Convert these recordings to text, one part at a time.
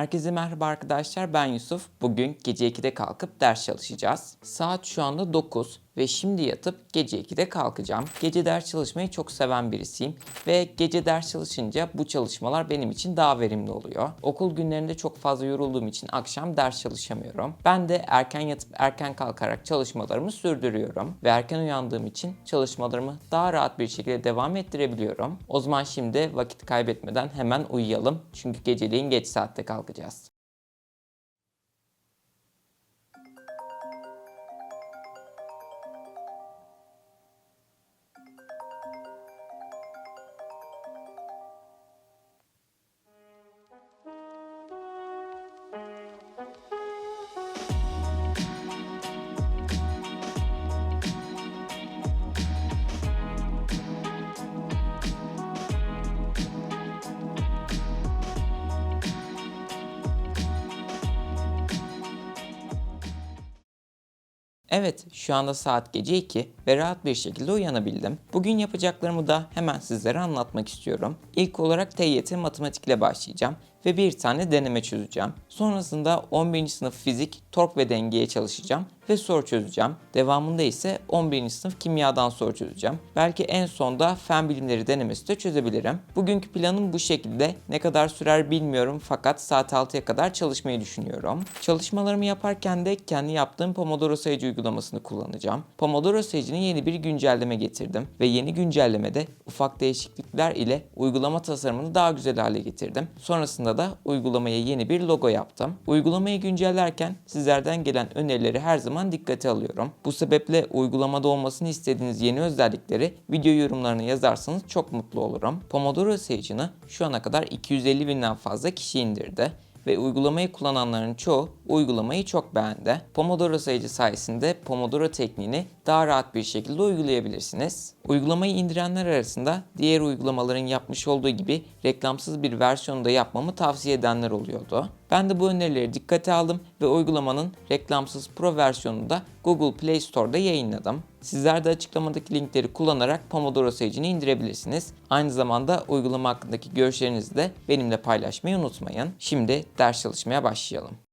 Herkese merhaba arkadaşlar ben Yusuf. Bugün gece 2'de kalkıp ders çalışacağız. Saat şu anda 9 ve şimdi yatıp gece 2'de kalkacağım. Gece ders çalışmayı çok seven birisiyim ve gece ders çalışınca bu çalışmalar benim için daha verimli oluyor. Okul günlerinde çok fazla yorulduğum için akşam ders çalışamıyorum. Ben de erken yatıp erken kalkarak çalışmalarımı sürdürüyorum ve erken uyandığım için çalışmalarımı daha rahat bir şekilde devam ettirebiliyorum. O zaman şimdi vakit kaybetmeden hemen uyuyalım. Çünkü geceliğin geç saatte kalkacağız. Evet, şu anda saat gece 2 ve rahat bir şekilde uyanabildim. Bugün yapacaklarımı da hemen sizlere anlatmak istiyorum. İlk olarak TYT matematik ile başlayacağım ve bir tane deneme çözeceğim. Sonrasında 11. sınıf fizik, tork ve dengeye çalışacağım ve soru çözeceğim. Devamında ise 11. sınıf kimyadan soru çözeceğim. Belki en sonda fen bilimleri denemesi de çözebilirim. Bugünkü planım bu şekilde. Ne kadar sürer bilmiyorum fakat saat 6'ya kadar çalışmayı düşünüyorum. Çalışmalarımı yaparken de kendi yaptığım Pomodoro sayıcı uygulamasını kullanacağım. Pomodoro sayıcına yeni bir güncelleme getirdim ve yeni güncellemede ufak değişiklikler ile uygulama tasarımını daha güzel hale getirdim. Sonrasında da uygulamaya yeni bir logo yaptım. Uygulamayı güncellerken sizlerden gelen önerileri her zaman dikkate alıyorum. Bu sebeple uygulamada olmasını istediğiniz yeni özellikleri video yorumlarına yazarsanız çok mutlu olurum. Pomodoro sayıcını şu ana kadar 250 binden fazla kişi indirdi ve uygulamayı kullananların çoğu uygulamayı çok beğendi. Pomodoro sayıcı sayesinde Pomodoro tekniğini daha rahat bir şekilde uygulayabilirsiniz. Uygulamayı indirenler arasında diğer uygulamaların yapmış olduğu gibi reklamsız bir versiyonu da yapmamı tavsiye edenler oluyordu. Ben de bu önerileri dikkate aldım ve uygulamanın reklamsız pro versiyonunu da Google Play Store'da yayınladım. Sizler de açıklamadaki linkleri kullanarak Pomodoro sayıcını indirebilirsiniz. Aynı zamanda uygulama hakkındaki görüşlerinizi de benimle paylaşmayı unutmayın. Şimdi ders çalışmaya başlayalım.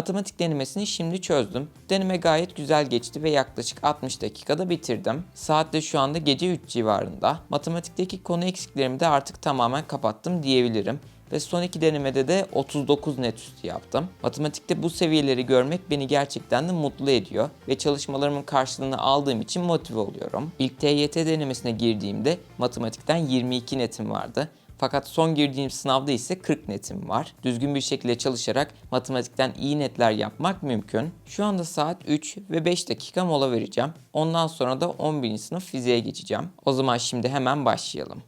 Matematik denemesini şimdi çözdüm. Deneme gayet güzel geçti ve yaklaşık 60 dakikada bitirdim. Saat de şu anda gece 3 civarında. Matematikteki konu eksiklerimi de artık tamamen kapattım diyebilirim ve son iki denemede de 39 net üstü yaptım. Matematikte bu seviyeleri görmek beni gerçekten de mutlu ediyor ve çalışmalarımın karşılığını aldığım için motive oluyorum. İlk TYT denemesine girdiğimde matematikten 22 netim vardı. Fakat son girdiğim sınavda ise 40 netim var. Düzgün bir şekilde çalışarak matematikten iyi netler yapmak mümkün. Şu anda saat 3 ve 5 dakika mola vereceğim. Ondan sonra da 11. sınıf fiziğe geçeceğim. O zaman şimdi hemen başlayalım.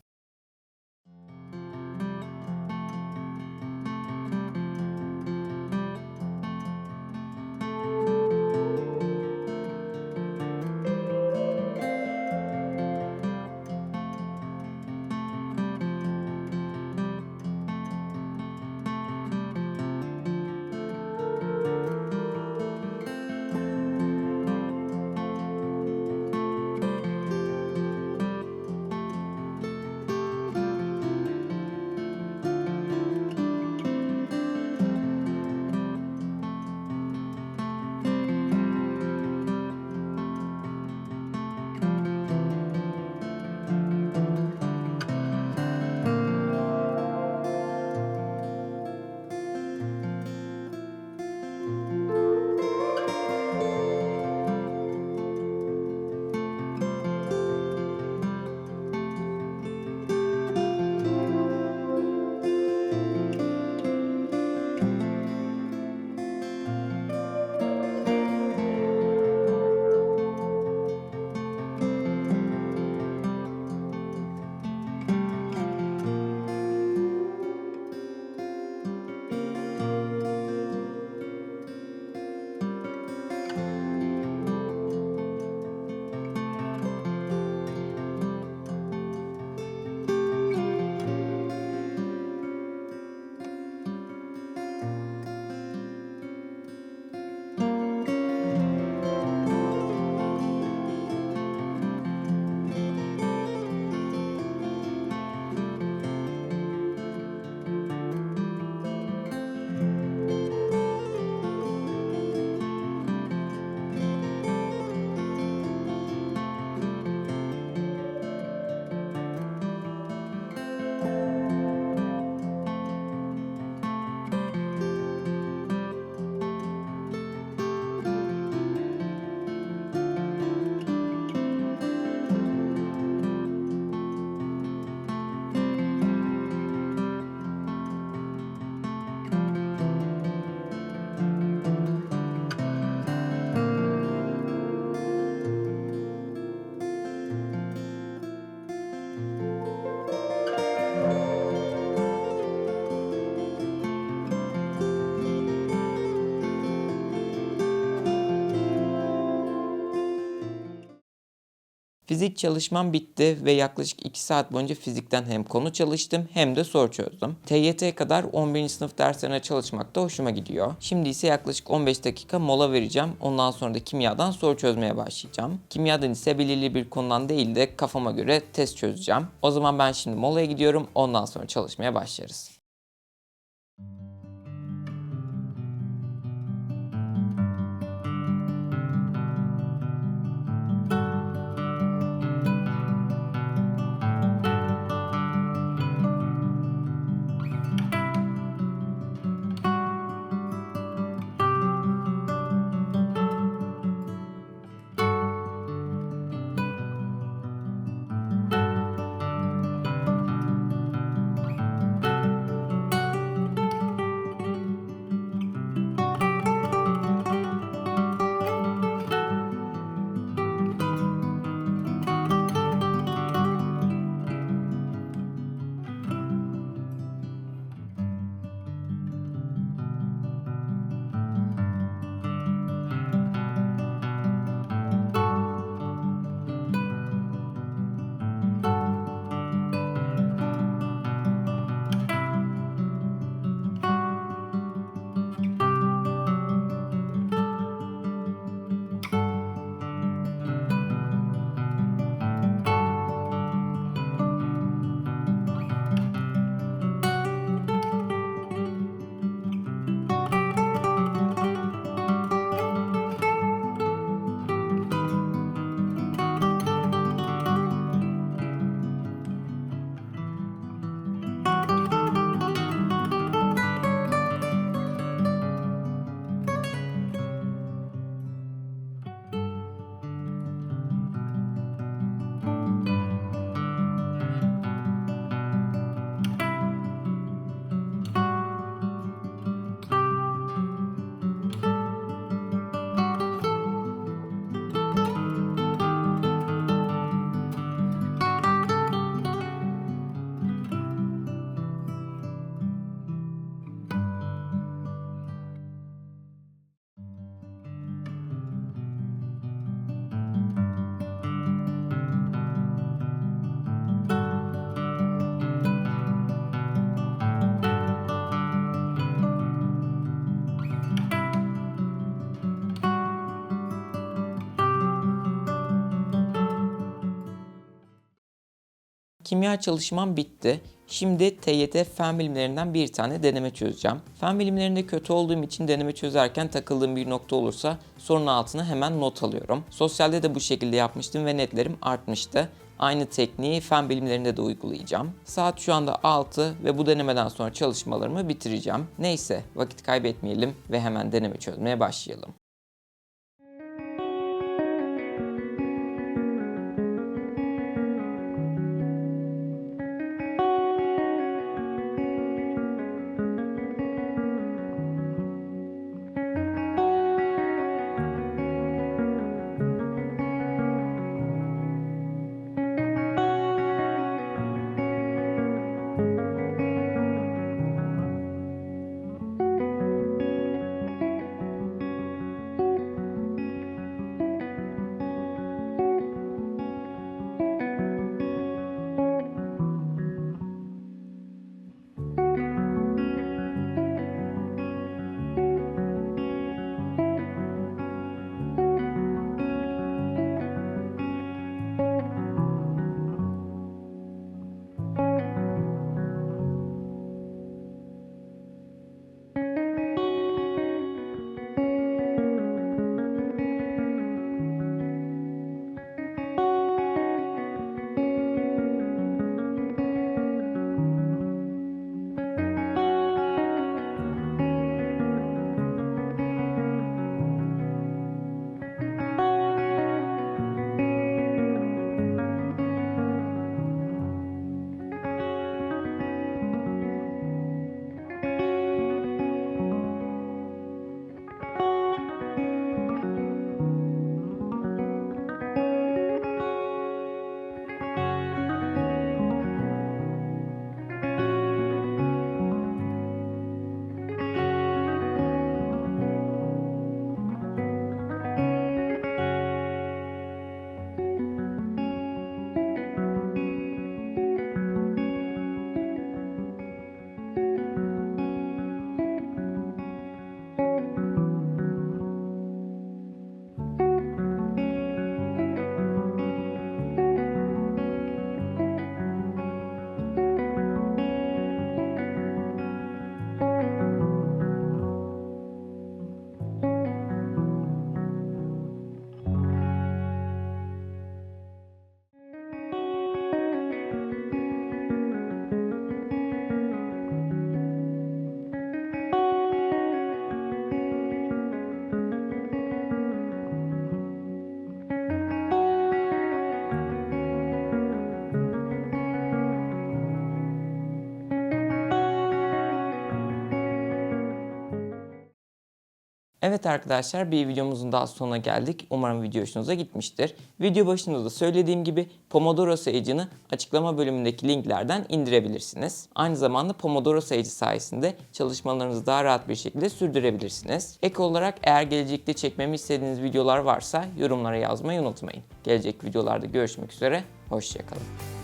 Fizik çalışmam bitti ve yaklaşık 2 saat boyunca fizikten hem konu çalıştım hem de soru çözdüm. TYT'ye kadar 11. sınıf derslerine çalışmak da hoşuma gidiyor. Şimdi ise yaklaşık 15 dakika mola vereceğim. Ondan sonra da kimyadan soru çözmeye başlayacağım. Kimyadan ise belirli bir konudan değil de kafama göre test çözeceğim. O zaman ben şimdi molaya gidiyorum. Ondan sonra çalışmaya başlarız. Kimya çalışmam bitti. Şimdi TYT fen bilimlerinden bir tane deneme çözeceğim. Fen bilimlerinde kötü olduğum için deneme çözerken takıldığım bir nokta olursa sorunun altına hemen not alıyorum. Sosyalde de bu şekilde yapmıştım ve netlerim artmıştı. Aynı tekniği fen bilimlerinde de uygulayacağım. Saat şu anda 6 ve bu denemeden sonra çalışmalarımı bitireceğim. Neyse vakit kaybetmeyelim ve hemen deneme çözmeye başlayalım. Evet arkadaşlar bir videomuzun daha sonuna geldik. Umarım video hoşunuza gitmiştir. Video başında da söylediğim gibi Pomodoro sayıcını açıklama bölümündeki linklerden indirebilirsiniz. Aynı zamanda Pomodoro sayıcı sayesinde çalışmalarınızı daha rahat bir şekilde sürdürebilirsiniz. Ek olarak eğer gelecekte çekmemi istediğiniz videolar varsa yorumlara yazmayı unutmayın. Gelecek videolarda görüşmek üzere, hoşçakalın.